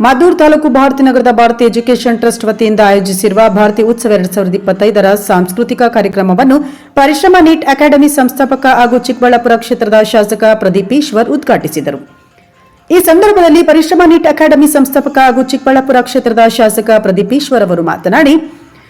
ಮದ್ದೂರು ತಾಲೂಕು ಭಾರತಿ ನಗರದ Bharati education trust ವತಿಯಿಂದ ಆಯೋಜಿಸಿರುವ ಭಾರತಿ ಉತ್ಸವ ಎರಡ್ ಸಾವಿರದ ಇಪ್ಪತ್ತೈದರ ಸಾಂಸ್ಕೃತಿಕ ಕಾರ್ಯಕ್ರಮವನ್ನು ಪರಿಶ್ರಮ ನೀಟ್ ಅಕಾಡೆಮಿ ಸಂಸ್ಥಾಪಕ ಹಾಗೂ ಚಿಕ್ಕಬಳ್ಳಾಪುರ ಕ್ಷೇತ್ರದ ಶಾಸಕ ಪ್ರದೀಪ್ ಈಶ್ವರ್ ಉದ್ಘಾಟಿಸಿದರು. ಈ ಸಂದರ್ಭದಲ್ಲಿ ಪರಿಶ್ರಮ ನೀಟ್ ಅಕಾಡೆಮಿ ಸಂಸ್ಥಾಪಕ ಹಾಗೂ ಚಿಕ್ಕಬಳ್ಳಾಪುರ ಕ್ಷೇತ್ರದ ಶಾಸಕ ಪ್ರದೀಪ್ ಈಶ್ವರ್ ಅವರು ಮಾತನಾಡಿ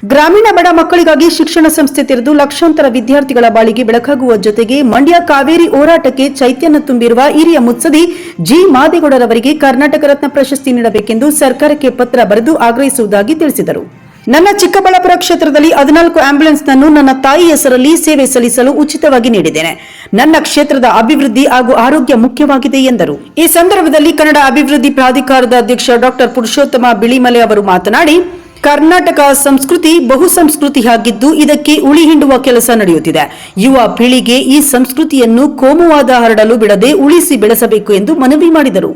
ಗ್ರಾಮೀಣ ಬಡ ಮಕ್ಕಳಿಗಾಗಿ ಶಿಕ್ಷಣ ಸಂಸ್ಥೆ ತೆರೆದು ಲಕ್ಷಾಂತರ ವಿದ್ಯಾರ್ಥಿಗಳ ಬಾಳಿಗೆ ಬೆಳಕಾಗುವ ಜೊತೆಗೆ ಮಂಡ್ಯ ಕಾವೇರಿ ಹೋರಾಟಕ್ಕೆ ಚೈತನ್ಯ ತುಂಬಿರುವ ಹಿರಿಯ ಮುತ್ಸದಿ ಜಿ ಮಾದೇಗೌಡರವರಿಗೆ ಕರ್ನಾಟಕ ರತ್ನ ಪ್ರಶಸ್ತಿ ನೀಡಬೇಕೆಂದು ಸರ್ಕಾರಕ್ಕೆ ಪತ್ರ ಬರೆದು ಆಗ್ರಹಿಸುವುದಾಗಿ ತಿಳಿಸಿದರು. ನನ್ನ ಚಿಕ್ಕಬಳ್ಳಾಪುರ ಕ್ಷೇತ್ರದಲ್ಲಿ ಹದಿನಾಲ್ಕು ಆಂಬ್ಯುಲೆನ್ಸ್ನನ್ನು ನನ್ನ ತಾಯಿ ಹೆಸರಲ್ಲಿ ಸೇವೆ ಸಲ್ಲಿಸಲು ಉಚಿತವಾಗಿ ನೀಡಿದ್ದೇನೆ. ನನ್ನ ಕ್ಷೇತ್ರದ ಅಭಿವೃದ್ಧಿ ಹಾಗೂ ಆರೋಗ್ಯ ಮುಖ್ಯವಾಗಿದೆ ಎಂದರು. ಈ ಸಂದರ್ಭದಲ್ಲಿ ಕನ್ನಡ ಅಭಿವೃದ್ಧಿ ಪ್ರಾಧಿಕಾರದ ಅಧ್ಯಕ್ಷ ಡಾಕ್ಟರ್ ಪುರುಷೋತ್ತಮ ಬಿಳಿಮಲೆ ಅವರು ಮಾತನಾಡಿ ಕರ್ನಾಟಕ ಸಂಸ್ಕೃತಿ ಬಹು ಸಂಸ್ಕೃತಿಯಾಗಿದ್ದು ಇದಕ್ಕೆ ಉಳಿ ಹಿಂಡುವ ಕೆಲಸ ನಡೆಯುತ್ತಿದೆ. ಯುವ ಪೀಳಿಗೆ ಈ ಸಂಸ್ಕೃತಿಯನ್ನು ಕೋಮುವಾದ ಹರಡಲು ಬಿಡದೆ ಉಳಿಸಿ ಬೆಳೆಸಬೇಕು ಎಂದು ಮನವಿ ಮಾಡಿದರು.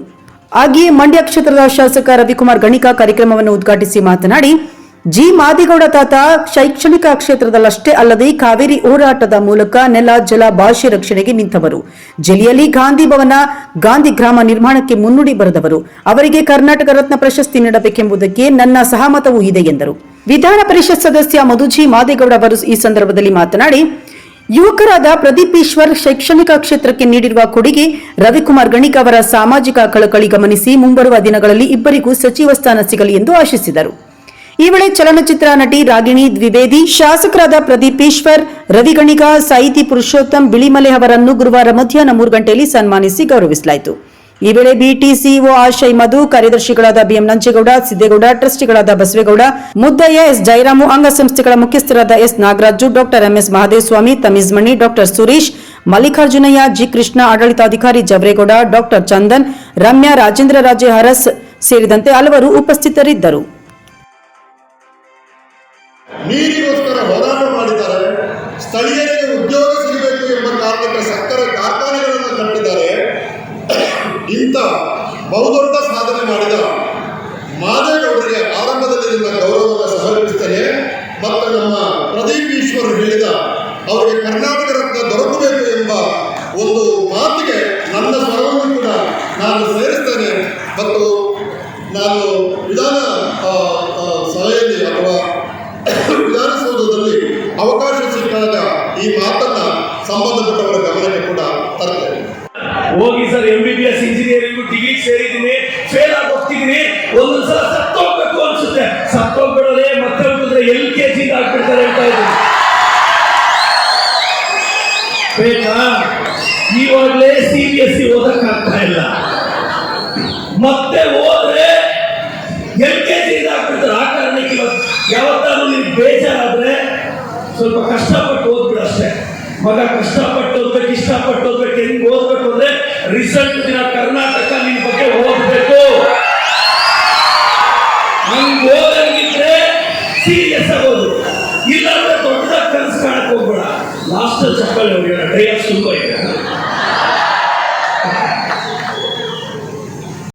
ಹಾಗೆಯೇ ಮಂಡ್ಯ ಕ್ಷೇತ್ರದ ಶಾಸಕ ರವಿಕುಮಾರ್ ಗಣಿಕಾ ಕಾರ್ಯಕ್ರಮವನ್ನು ಉದ್ಘಾಟಿಸಿ ಮಾತನಾಡಿ ಜಿ ಮಾದಿಗೌಡ ತಾತ ಶೈಕ್ಷಣಿಕ ಕ್ಷೇತ್ರದಲ್ಲಷ್ಟೇ ಅಲ್ಲದೆ ಕಾವೇರಿ ಹೋರಾಟದ ಮೂಲಕ ನೆಲ, ಜಲ, ಭಾಷೆ ರಕ್ಷಣೆಗೆ ನಿಂತವರು. ಜಿಲ್ಲೆಯಲ್ಲಿ ಗಾಂಧಿ ಭವನ, ಗಾಂಧಿ ಗ್ರಾಮ ನಿರ್ಮಾಣಕ್ಕೆ ಮುನ್ನುಡಿ ಬರೆದವರು. ಅವರಿಗೆ ಕರ್ನಾಟಕ ರತ್ನ ಪ್ರಶಸ್ತಿ ನೀಡಬೇಕೆಂಬುದಕ್ಕೆ ನನ್ನ ಸಹಮತವೂ ಇದೆ ಎಂದರು. ವಿಧಾನ ಪರಿಷತ್ ಸದಸ್ಯ ಮಧುಜಿ ಮಾದೇಗೌಡ ಅವರು ಈ ಸಂದರ್ಭದಲ್ಲಿ ಮಾತನಾಡಿ, ಯುವಕರಾದ ಪ್ರದೀಪ್ ಈಶ್ವರ್ ಶೈಕ್ಷಣಿಕ ಕ್ಷೇತ್ರಕ್ಕೆ ನೀಡಿರುವ ಕೊಡುಗೆ ರವಿಕುಮಾರ್ ಗಣಿಕ್ ಅವರ ಸಾಮಾಜಿಕ ಕಳಕಳಿ ಗಮನಿಸಿ ಮುಂಬರುವ ದಿನಗಳಲ್ಲಿ ಇಬ್ಬರಿಗೂ ಸಚಿವ ಸ್ಥಾನ ಸಿಗಲಿ ಎಂದು ಆಶಿಸಿದರು. ಈ ವೇಳೆ ಚಲನಚಿತ್ರ ನಟಿ ರಾಗಿಣಿ ದ್ವಿವೇದಿ, ಶಾಸಕರಾದ ಪ್ರದೀಪ್ ಈಶ್ವರ್ ರವಿಗಣಿಕ ಸಾಹಿತಿ ಪುರುಷೋತ್ತಮ್ ಬಿಳಿಮಲೆ ಅವರನ್ನು ಗುರುವಾರ ಮಧ್ಯಾಹ್ನ ಮೂರು ಗಂಟೆಯಲ್ಲಿ ಸನ್ಮಾನಿಸಿ ಗೌರವಿಸಲಾಯಿತು. ಈ ವೇಳೆ ಬಿಟಿಸಿಒ ಆಶಯ್ ಮಧು, ಕಾರ್ಯದರ್ಶಿಗಳಾದ ಬಿಎಂ ನಂಜೇಗೌಡ, ಸಿದ್ದೇಗೌಡ, ಟ್ರಸ್ಟಿಗಳಾದ ಬಸವೇಗೌಡ, ಮುದ್ದಯ್ಯ ಎಸ್. ಜಯರಾಮು ಅಂಗಸಂಸ್ಥೆಗಳ ಮುಖ್ಯಸ್ಥರಾದ S. Nagaraju, doctor MS Mahadevaswamy Tamizhmani doctor Suresh, Mallikarjunaiah, G. Krishna, ಆಡಳಿತಾಧಿಕಾರಿ ಜವರೇಗೌಡ, ಡಾಕ್ಟರ್ ಚಂದನ್, ರಮ್ಯಾ ರಾಜೇಂದ್ರ ರಾಜೆ ಹರಸ್ ಸೇರಿದಂತೆ ಹಲವರು ಉಪಸ್ಥಿತರಿದ್ದರು. ಉದ್ಯೋಗ ಸಿಗಬೇಕು ಎಂಬ ಕಾರಣಕ್ಕೆ ಸಕ್ಕರೆ ಕಾರ್ಖಾನೆಗಳನ್ನು ಕಟ್ಟಿದ್ದಾರೆ. ಇಂಥ ಬಹುದೊಡ್ಡ ಸಾಧನೆ ಮಾಡಿದ ಮಾದೇಗೌಡರಿಗೆ ಆರಂಭದಲ್ಲಿ ನಿಮ್ಮ ಗೌರವವನ್ನು ಸಹಕರಿಸ್ತೇನೆ. ಮತ್ತು ನಮ್ಮ ಪ್ರದೀಪ್ ಈಶ್ವರ್ ಹೇಳಿದ, ಅವರಿಗೆ ಕರ್ನಾಟಕ ರತ್ನ ದೊರಕಬೇಕು ಎಂಬ ಒಂದು ಮಾತಿಗೆ ನನ್ನ ಸ್ವರವನ್ನು ಕೂಡ ನಾನು ಸೇರಿಸ್ತೇನೆ. ಮತ್ತು ನಾನು ವಿಧಾನ ಸಭೆಯಲ್ಲಿ ಅಥವಾ ವಿಧಾನಸೌಧದಲ್ಲಿ ಅವಕಾಶ ಈ ಮಾತನ್ನ ಸಂಬಂಧಪಟ್ಟವರ ಗಮನಕ್ಕೆ ಕೂಡ ತರ್ತೇನೆ ಹೋಗಿ sir M B B S engineering degree ಸೇರಿದ್ದೀನಿ fail ಆಗಿ ಹೋಗ್ತಿದ್ದೀನಿ ಒಂದೊಂದು ಸಲ ಸತ್ತೋಗ್ಬೇಕು ಅನ್ಸುತ್ತೆ. ಸತ್ತೋಗ್ಬಿಡೋದೇ ಮತ್ತೆ ಹೋಗಿದ್ರೆ ಎಲ್ ಕೆ ಜಿ ಹಾಕ್ಬಿಡ್ತಾರೆ ಅಂತ ಇದ್ದೀನಿ. ಬೇಕಾ? ಇವಾಗಲೇ ಸಿ ಬಿ ಎಸ್ ಸಿ ಓದಕ್ಕಾಗ್ತಾ ಆಗ್ತಾ ಇಲ್ಲ. ಮತ್ತೆ ಹೋದ್ರೆ ಎಲ್ ಮಗ ಕಷ್ಟಪಟ್ಟು ಓದ್ಬೇಕು ಇಷ್ಟಪಟ್ಟು ಓದ್ಬೇಕು ಹೆಂಗ್ ಓದ್ಬೇಕು ಅಂದ್ರೆ ರಿಸಲ್ಟ್ ದಿನ ಕರ್ನಾಟಕ ನಿನ್ ಬಗ್ಗೆ ಓದ್ಬೇಕು. ನಂಗೆ ಓದಂಗಿದ್ರೆ ಸೀರಿಯಸ್ ಆಗೋದು ಓದು. ಇಲ್ಲಾಂದ್ರೆ ದೊಡ್ಡ ಕನಸು ಕಾಣಕ್ ಹೋಗ್ಬೇಡ. ಲಾಸ್ಟ್ ಚಪ್ಪಲಿ ಹೋಗಿ ಡ್ರೈವರ್ ತುಂಬ ಇದೆ